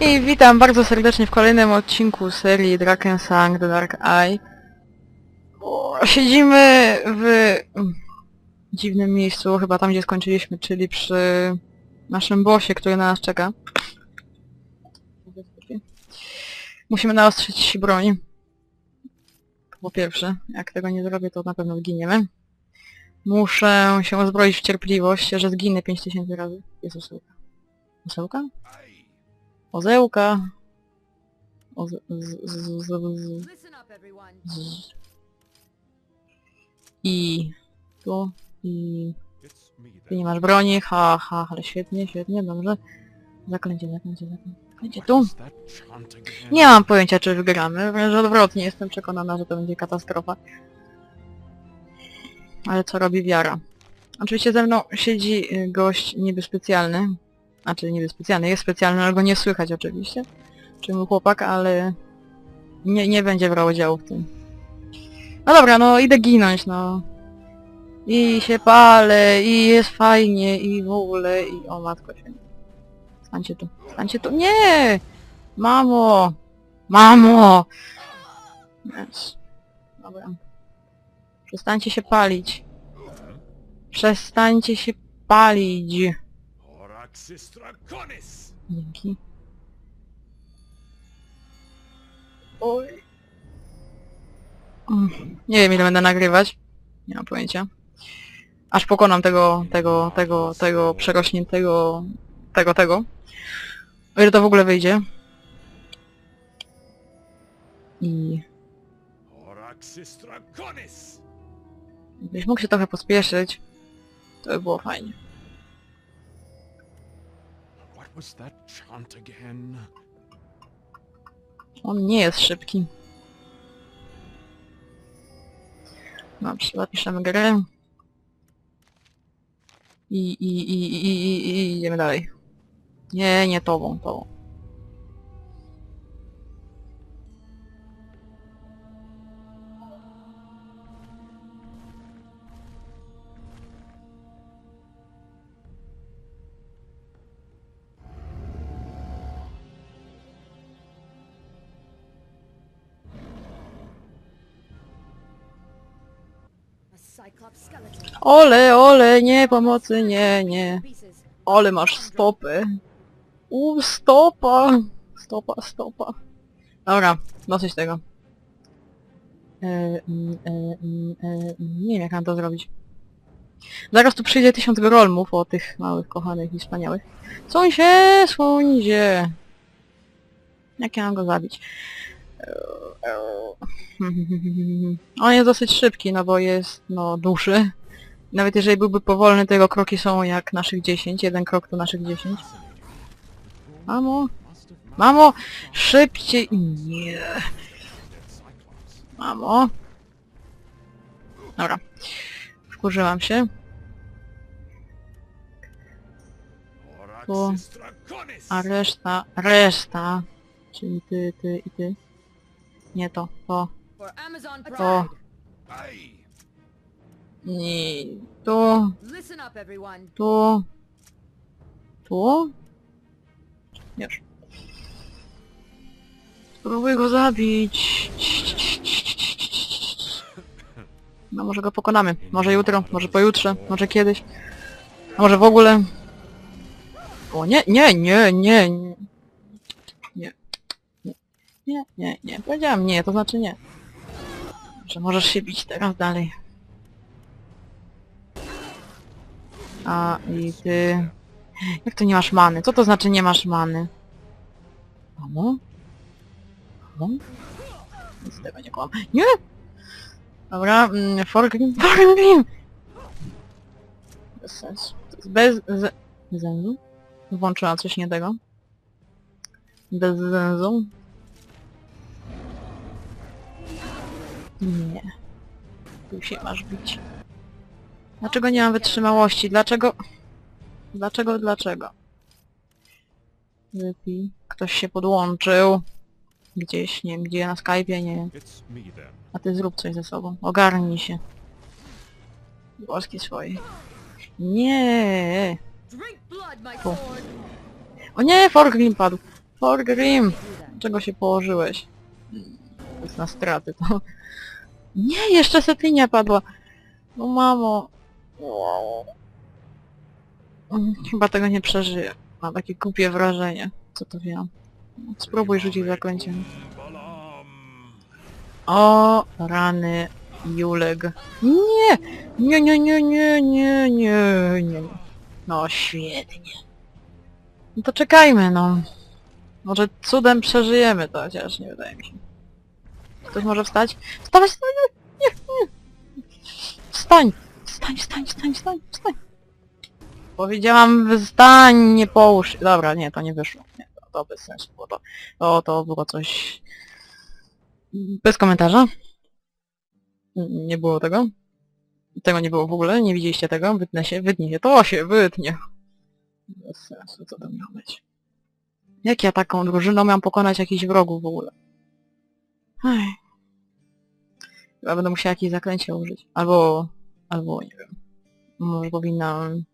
I witam bardzo serdecznie w kolejnym odcinku serii Drakensang The Dark Eye. Siedzimy w dziwnym miejscu, chyba tam gdzie skończyliśmy, czyli przy naszym bossie, który na nas czeka. Musimy naostrzyć broń. Po pierwsze, jak tego nie zrobię, to na pewno zginiemy. Muszę się uzbroić w cierpliwość, że zginę 5000 razy. Jest osełka. Osełka? Ozełka. Oze... Z, z, z, z, Listen up, everyone. z. I... Tu. I... Ty nie masz broni, ha, ha, ale świetnie, świetnie, dobrze. Zaklęcie, zaklęcie, zaklęcie. Zaklęcie tu. Nie mam pojęcia, czy wygramy, wręcz odwrotnie, jestem przekonana, że to będzie katastrofa. Ale co robi wiara? Oczywiście ze mną siedzi y, gość niby specjalny. Znaczy niby specjalny, jest specjalny, ale go nie słychać oczywiście. Czy mój chłopak, ale nie, nie będzie brał udziału w tym. No dobra, no idę ginąć, no. I się palę, i jest fajnie, i w ogóle, i o matko się. Stańcie tu, stańcie tu, nie! Mamo! Mamo! Yes. Dobra. Przestańcie się palić. Przestańcie się palić. Dzięki. Oj. Mm, Nie wiem ile będę nagrywać. Nie mam pojęcia. Aż pokonam tego, tego, tego, tego przerośniętego, tego, tego. O ile to w ogóle wyjdzie. I gdybyś mógł się trochę pospieszyć, to by było fajnie. Was that chant again? On nie jest szybki. Dobrze, zapiszemy grę. I, i, i, i, i, i idziemy dalej. Nie, nie tobą, tobą. Ole, ole, nie, pomocy, nie, nie. Ole, masz stopy. U, stopa. Stopa, stopa. Dobra, dosyć tego. E, mm, e, mm, e, mm, nie wiem jak mam to zrobić. Zaraz tu przyjdzie tysiąc grolmów o tych małych, kochanych i wspaniałych. Suń się. Jak ja mam go zabić? On jest dosyć szybki, no bo jest, no, duży. Nawet jeżeli byłby powolny, to jego kroki są jak naszych 10. Jeden krok to naszych 10. Mamo? Mamo! Szybciej! Nie. Mamo? Dobra. Wkurzyłam się. Draconis! A reszta, reszta, czyli ty, ty i ty. Nie to, to, For Amazon to, Pride. Aye! nie, tu, Listen up, everyone. tu, tu. Już. Spróbuj go zabić. No może go pokonamy. Może jutro, może pojutrze, może kiedyś. A może w ogóle. O nie, nie, nie. Nie. Nie. Nie, nie, nie. Powiedziałam nie, to znaczy nie. Że możesz się bić teraz dalej. A i ty... Jak to nie masz many? Co to znaczy nie masz many? Mamo? Mamo? Nic z tego nie kłam. Nie! Dobra, mm, Forgrim, Forgrim! Bez sensu. Bez... Z... Zenzu? Włączyłam coś nie tego. Bez zenzu. Nie. Tu się masz bić. Dlaczego nie mam wytrzymałości? Dlaczego... Dlaczego, dlaczego? Wypij. Ktoś się podłączył. Gdzieś, nie wiem gdzie, na Skype'ie, nie wiem. A ty zrób coś ze sobą. Ogarnij się. Głoski swoje. Nie. Sword. O nie, Forgrim padł. Forgrim! Czego się położyłeś? To jest na straty, to... Nie, jeszcze setlinia padła! No mamo... Mm, Chyba tego nie przeżyję. Mam takie głupie wrażenie. Co to wiem? Spróbuj rzucić zaklęciem. O, rany, Juleg. Nie! Nie, nie, nie, nie, nie, nie, nie. No świetnie. No to czekajmy, no. Może cudem przeżyjemy to, chociaż nie wydaje mi się. Ktoś może wstać? Wstawaj, wstań! Nie, nie. Wstań! Wstań, wstań, wstań, wstań, wstań! Powiedziałam wstań, nie połóż. Dobra, nie, to nie wyszło. Nie, to, to bez sensu było to. To, to było coś... Bez komentarza. Nie było tego. Tego nie było w ogóle, nie widzieliście tego. Wytnę się, wytnie się, to się wytnie. Bez sensu, co to miało być. Jak ja taką drużyną miałam pokonać jakichś wrogów w ogóle? Ej. Chyba będę musiała jakieś zaklęcie użyć. Albo... albo nie wiem. Może powinnam...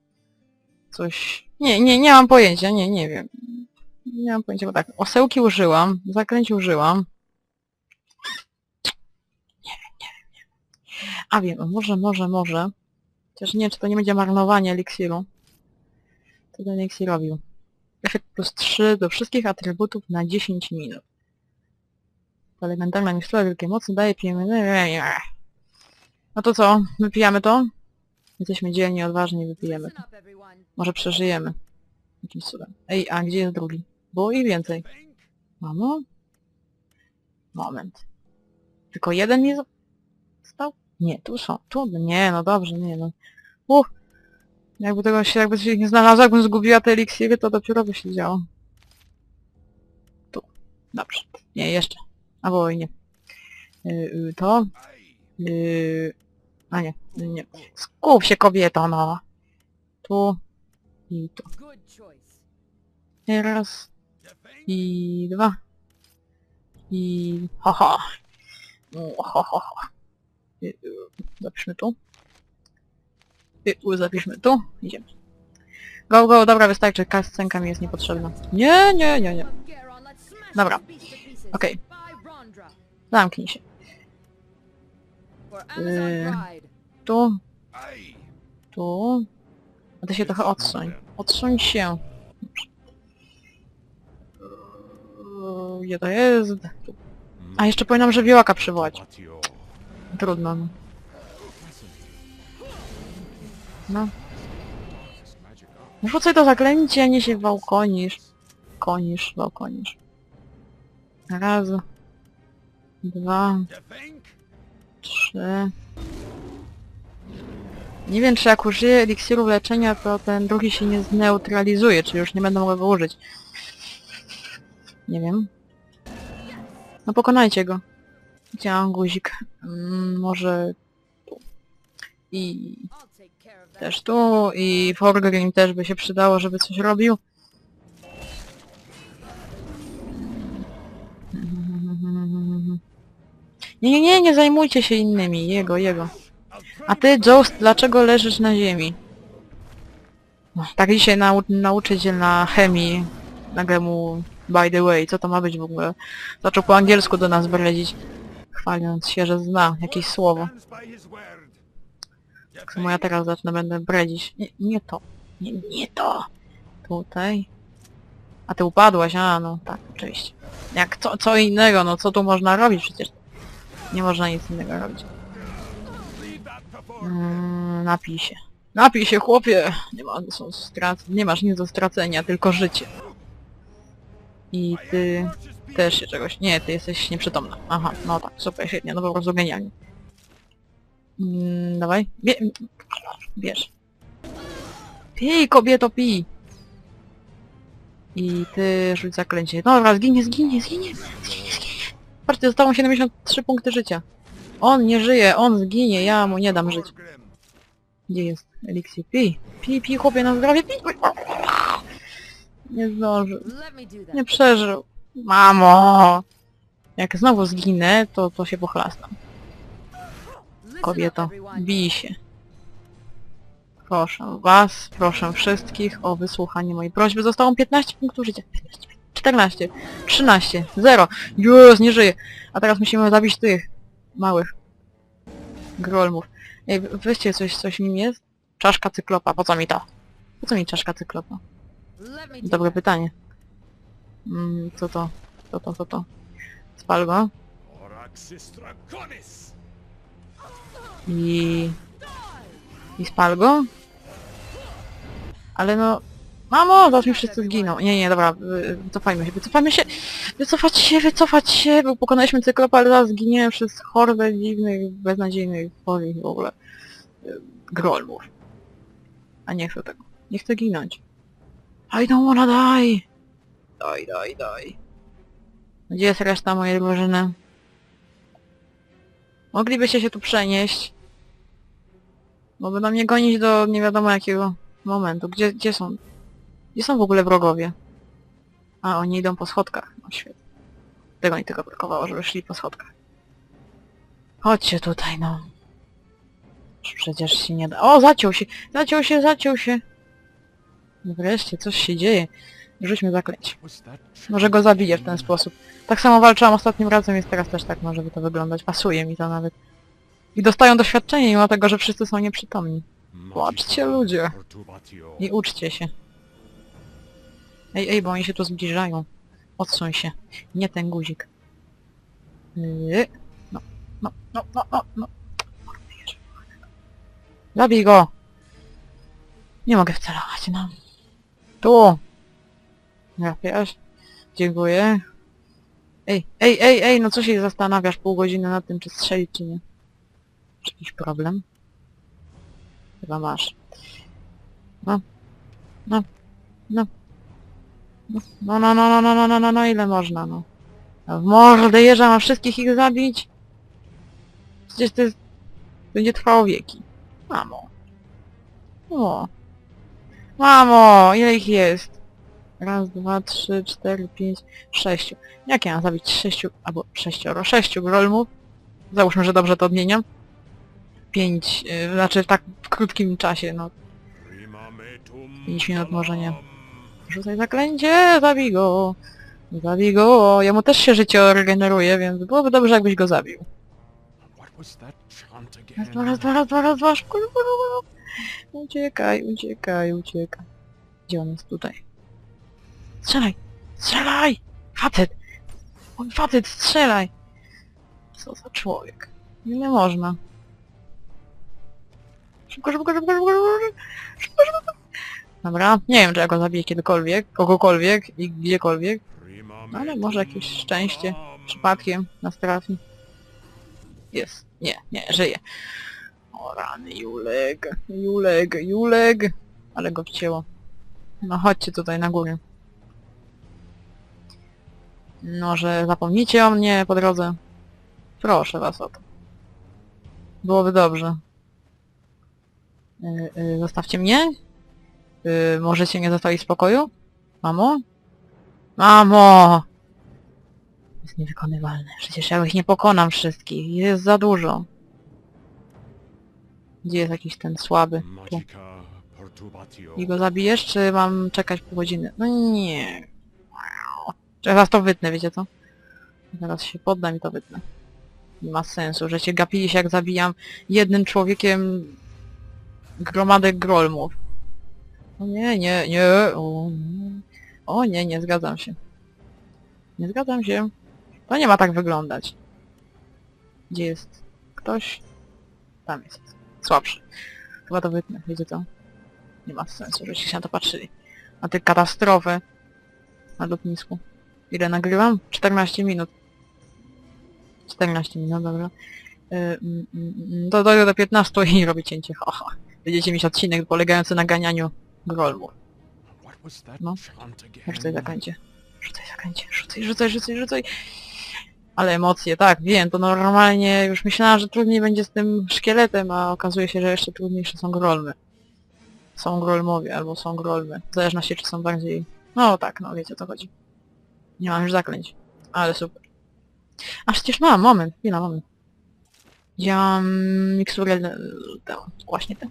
coś... Nie, nie, nie mam pojęcia, nie, nie wiem. Nie mam pojęcia, bo tak, osełki użyłam, zaklęć użyłam. A wiem, może, może, może. Chociaż nie wiem, czy to nie będzie marnowanie eliksiru. Co ten eliksir robił? Efekt plus 3 do wszystkich atrybutów na 10 minut. To elementarna mikstura wielkiej mocy daje pieniądze. No to co? Wypijamy to? Jesteśmy dzielni, odważni, wypijemy. Everyone. Może przeżyjemy. Jakimś cudem. Ej, a gdzie jest drugi? Było i więcej. Mamo? Moment. Tylko jeden mi został? Nie, tu są. Tu, nie, no dobrze, nie no. Uff. Jakby tego się, jakby się nie znalazła, jakbym zgubiła te eliksiry, to dopiero by się działo. Tu. Dobrze. Nie, jeszcze. Albo i nie. Yy, to. Yy, a nie, nie. Skup się kobieto, no. Tu. I tu. Raz. I dwa. I... Haha. O, Ho, ho, ho. Y, y, Zapiszmy tu. Y, Zapiszmy tu. Idziemy. Go, go, dobra, wystarczy. Kascenka mi jest niepotrzebna. Nie, nie, nie, nie. Dobra. Okej. Rondra. Zamknij się. Yy. Tu, tu. A ty się trochę odsuń. Odsuń się. Yy, Gdzie to jest? Tu. A jeszcze powinnam żywiołaka przywołać. Trudno. no. No. Art. Rzucaj to zaklęcie, a nie się wałkonisz. Konisz, wałkonisz. Raz. Dwa, trzy. Nie wiem, czy jak użyję eliksiru leczenia, to ten drugi się nie zneutralizuje, czy już nie będę mogła go użyć. Nie wiem. No pokonajcie go. Gdzie mam guzik? Mm, może tu. I też tu i Forgrim też by się przydało, żeby coś robił. Nie, nie, nie, nie zajmujcie się innymi, jego, jego. A ty, Joust, dlaczego leżysz na ziemi? No, Tak dzisiaj nau nauczyciel na chemii nagle mu by the way, co to ma być w ogóle? Zaczął po angielsku do nas bredzić, chwaląc się, że zna jakieś słowo. Tak samo ja teraz zacznę, będę bredzić. Nie, nie to. Nie, nie to. Tutaj. A ty upadłaś, a no tak, oczywiście. Jak co, co innego, no co tu można robić przecież? Nie można nic innego robić. Mm, napij się. Napij się, chłopie! Nie, ma, są strac nie masz nic do stracenia, tylko życie. I ty też się czegoś... Nie, ty jesteś nieprzytomna. Aha, no tak, super, świetnie, no po prostu genialnie. Mm, dawaj, Bie bierz. Pij, kobieto, pij! I ty rzuć zaklęcie. Dobra, zginie, zginie, zginie, zginie. Patrzcie, zostało mu 73 punkty życia. On nie żyje, on zginie, ja mu nie dam żyć. Gdzie jest eliksir? Pij! Pij, pij, chłopie, na zdrowie, pij! Nie zdążył. Nie przeżył. Mamo! Jak znowu zginę, to, to się pochlastam. Kobieto, bij się. Proszę was, proszę wszystkich o wysłuchanie mojej prośby. Zostało mi 15 punktów życia. 15, 14, 13, 0. Już, nie żyje. A teraz musimy zabić tych małych grolmów. Ej, we- weźcie coś, coś nim jest? Czaszka cyklopa, po co mi to? Po co mi czaszka cyklopa? Dobre pytanie. Mm, co to? Co to, co to? Spal go. I... I spal go? Ale no... Mamo, zaraz mi wszyscy zginą. Nie, nie, dobra, wy- wycofajmy się, wycofajmy się! Wycofać się, wycofać się, bo pokonaliśmy cyklopa, ale zaraz zginiemy przez hordę dziwnych, beznadziejnych, chorych w ogóle y, grolmów. A nie chcę tego. Nie chcę ginąć. I don't wanna die! Daj, daj, daj. Gdzie jest reszta mojej drużyny? Moglibyście się tu przenieść. Bo będą mnie gonić do nie wiadomo jakiego momentu. Gdzie, gdzie są? Gdzie są w ogóle wrogowie? A, oni idą po schodkach. No świetnie. Tego mi tylko brakowało, żeby szli po schodkach. Chodźcie tutaj, no. Przecież się nie da... O, zaciął się! Zaciął się, zaciął się! Wreszcie, coś się dzieje. Rzućmy that Może go zabiję w ten sposób. Tak samo walczyłam ostatnim razem, więc teraz też tak może by to wyglądać. Pasuje mi to nawet. I dostają doświadczenie mimo tego, że wszyscy są nieprzytomni. Płaczcie ludzie. I uczcie się. Ej, ej, bo oni się tu zbliżają. Odsuń się. Nie ten guzik. Yy. No, no, no, no, no, no. Zabij go! Nie mogę wcelować, no. Tu! Trafiasz? Dziękuję. Ej, ej, ej, ej, no co się zastanawiasz pół godziny nad tym, czy strzelić, czy nie? Czy jakiś problem? Chyba masz. No. No. No. No, no, no, no, no, no, no, no, no, ile można, no. W mordę jeża, wszystkich ich zabić? Przecież to jest... Będzie trwało wieki. Mamo. O. Mamo, ile ich jest? Raz, dwa, trzy, cztery, pięć, sześciu. Jak ja mam zabić sześciu, albo sześcioro, sześciu grolmów? Załóżmy, że dobrze to odmieniam. Pięć, yy, znaczy w tak krótkim czasie, no. Pięć minut może nie. Rzucaj zaklęcie, zabij go. Zabij go. Jemu też się życie regeneruje, więc byłoby dobrze, jakbyś go zabił. Raz, dwa, raz, dwa, raz, dwa, raz, dwa, szybko, szybko, szybko. Uciekaj, uciekaj, uciekaj. Gdzie on jest? Tutaj. Strzelaj! Strzelaj! Facet! Oj, facet, strzelaj! Co za człowiek. Nie można. Szybko, szybko, szybko, szybko, szybko, szybko, szybko. Dobra, nie wiem, czy ja go zabiję kiedykolwiek, kogokolwiek i gdziekolwiek. Ale może jakieś szczęście. Przypadkiem nas trafi. Jest. Nie, nie, żyje. O rany, Juleg, Juleg, Juleg. Ale go wcięło. No chodźcie tutaj na górę. Może zapomnicie o mnie po drodze? Proszę was o to. Byłoby dobrze. Yy, yy, zostawcie mnie? Yy, możecie nie zostawić spokoju? Mamo? Mamo! jest niewykonywalne. Przecież ja ich nie pokonam wszystkich. Jest za dużo. Gdzie jest jakiś ten słaby? Tu. I go zabijesz, czy mam czekać pół godziny? No nie. Teraz to wytnę, wiecie co? Zaraz się poddam i to wytnę. Nie ma sensu, że się gapili się jak zabijam jednym człowiekiem gromadę grolmów. O nie, nie, nie. O nie, o nie, nie zgadzam się. Nie zgadzam się. To nie ma tak wyglądać. Gdzie jest ktoś? Tam jest. Słabszy. Chyba to wytnę, wiecie co? Nie ma sensu, żeście się na to patrzyli. Na tę katastrofę na lotnisku. Ile nagrywam? 14 minut. 14 minut, dobra. Yy, mm, to dojdę do 15 i robię cięcie, haha. Będziecie mieć odcinek polegający na ganianiu that No. again? Rzucaj zakręcie. Rzucaj zakręcie. Rzucaj, rzucaj, rzucaj, rzucaj. Ale emocje, tak, wiem, to normalnie już myślałam, że trudniej będzie z tym szkieletem, a okazuje się, że jeszcze trudniejsze są grolmy. Są grolmowie, albo są grolmy. W zależności, czy są bardziej... No tak, no wiecie o co chodzi. Nie mam już zaklęć. Ale super. A przecież mam, moment, chwila, moment. Gdzie mam miksurę... tę, właśnie tę.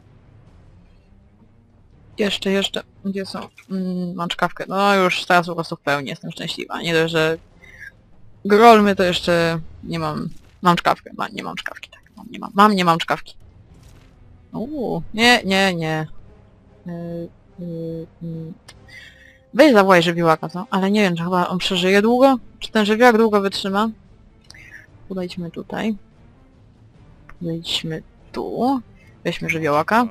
Jeszcze, jeszcze. Gdzie są? Mm, mam czkawkę. No już teraz po prostu w pełni jestem szczęśliwa. Nie dość, że grolmy to jeszcze nie mam... Mam czkawkę. Ma, nie mam czkawki, tak. Mam, nie mam. Mam, nie mam czkawki. Uuu, nie, nie, nie. Yy, yy, yy. Weź zawołaj żywiołaka, co? Ale nie wiem, czy chyba on przeżyje długo? Czy ten żywiołak długo wytrzyma? Podejdźmy tutaj. Podejdźmy tu. Weźmy żywiołaka.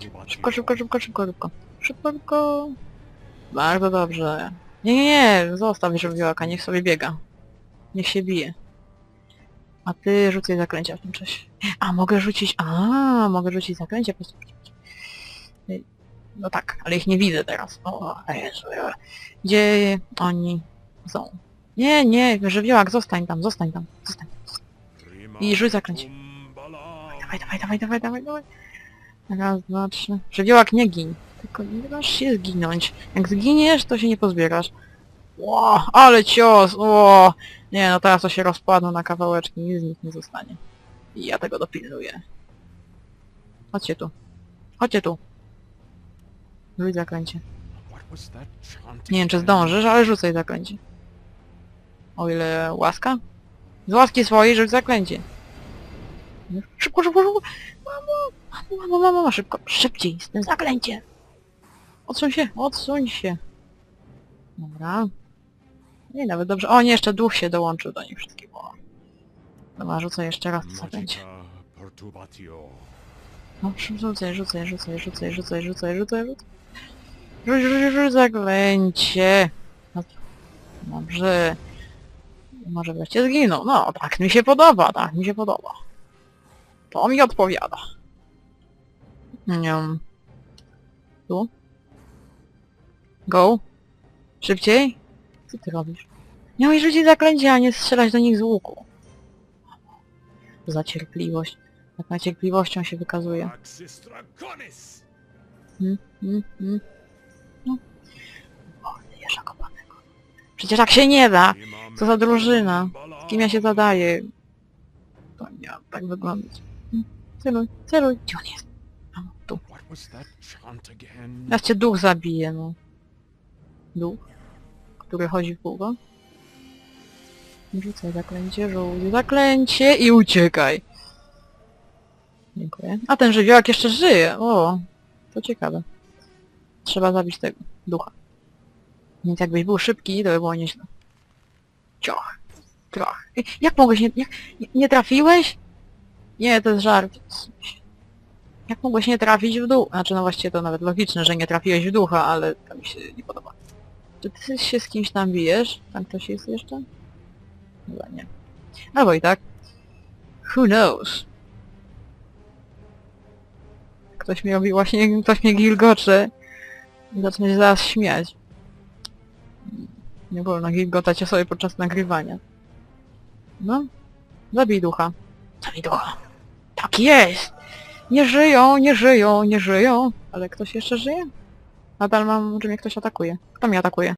Szybko, szybko, szybko, szybko, szybko. Szybko, szybko. Bardzo dobrze. Nie, nie, nie, zostaw żywiołaka, niech sobie biega. Niech się bije. A ty rzucaj zaklęcia w tym czasie. A, mogę rzucić... A, mogę rzucić zaklęcia po prostu. No tak, ale ich nie widzę teraz. O, Jezu. Gdzie oni są? Nie, nie, żywiołak, zostań tam, zostań tam, zostań. I rzuć zaklęcie. Dawaj, dawaj, dawaj, dawaj, dawaj, dawaj. Raz, dwa, trzy. Żywiołak nie gin. Tylko nie dasz się zginąć. Jak zginiesz, to się nie pozbierasz. Ło, ale cios! Ło. Nie, no teraz to się rozpadną na kawałeczki, nic z nich nie zostanie. I ja tego dopilnuję. Chodźcie tu. Chodźcie tu. Rzuć zaklęcie. Nie wiem, czy zdążysz, ale rzucaj zaklęcie. O ile łaska? Z łaski swojej rzuć zaklęcie. Szybko, szybko, szybko! Mamo, mamo, mamo, mamo, szybko, szybciej z tym zaklęciem! Odsuń się, odsuń się. Dobra. Nie, nawet dobrze. O, nie, jeszcze duch się dołączył do nich wszystkich. O. Dobra, rzucę jeszcze raz to zaklęcie. No, rzucaj, rzucaj, rzucaj, rzucaj, rzucaj, rzucaj, rzucaj, rzucaj. Rzuć, rzuć, rzuć zaklęcie. No, Dobrze. Może wreszcie zginął. No, tak mi się podoba, tak mi się podoba. To mi odpowiada. Nie. Tu? Go? Szybciej? Co ty robisz? Miałeś rzucić zaklęcie, a nie strzelać do nich z łuku. Za cierpliwość. Taką cierpliwością się wykazuje. Axis Draconis. Mm, mm, mm. No. Przecież tak się nie da! Co za drużyna? Z kim ja się zadaję? To nie tak wyglądać. Mm, Celuj, celuj. Gdzie on jest? Tu. Teraz cię duch zabije, no. Duch, który chodzi w kółko. Rzucaj zaklęcie, rzuć zaklęcie i uciekaj. Dziękuję. A ten żywiołak jeszcze żyje. O, to ciekawe. Trzeba zabić tego ducha. Więc jakbyś był szybki, to by było nieźle. Cioch. Troch. Ej, Jak mogłeś nie... Jak, nie, nie trafiłeś? Nie, to jest żart. Jak mogłeś nie trafić w dół? Znaczy no właściwie to nawet logiczne, że nie trafiłeś w ducha, ale to mi się nie podoba. Czy ty się z kimś tam bijesz? Tam ktoś jest jeszcze? Chyba nie. Albo i tak. Who knows? Ktoś mi robi właśnie, ktoś mnie gilgocze. I zacznę się zaraz śmiać. Nie wolno gilgotać się sobie podczas nagrywania. No. Zabij ducha. Zabij ducha. Tak jest! Nie żyją, nie żyją, nie żyją. Ale ktoś jeszcze żyje? Nadal mam, że mnie ktoś atakuje. Kto mnie atakuje?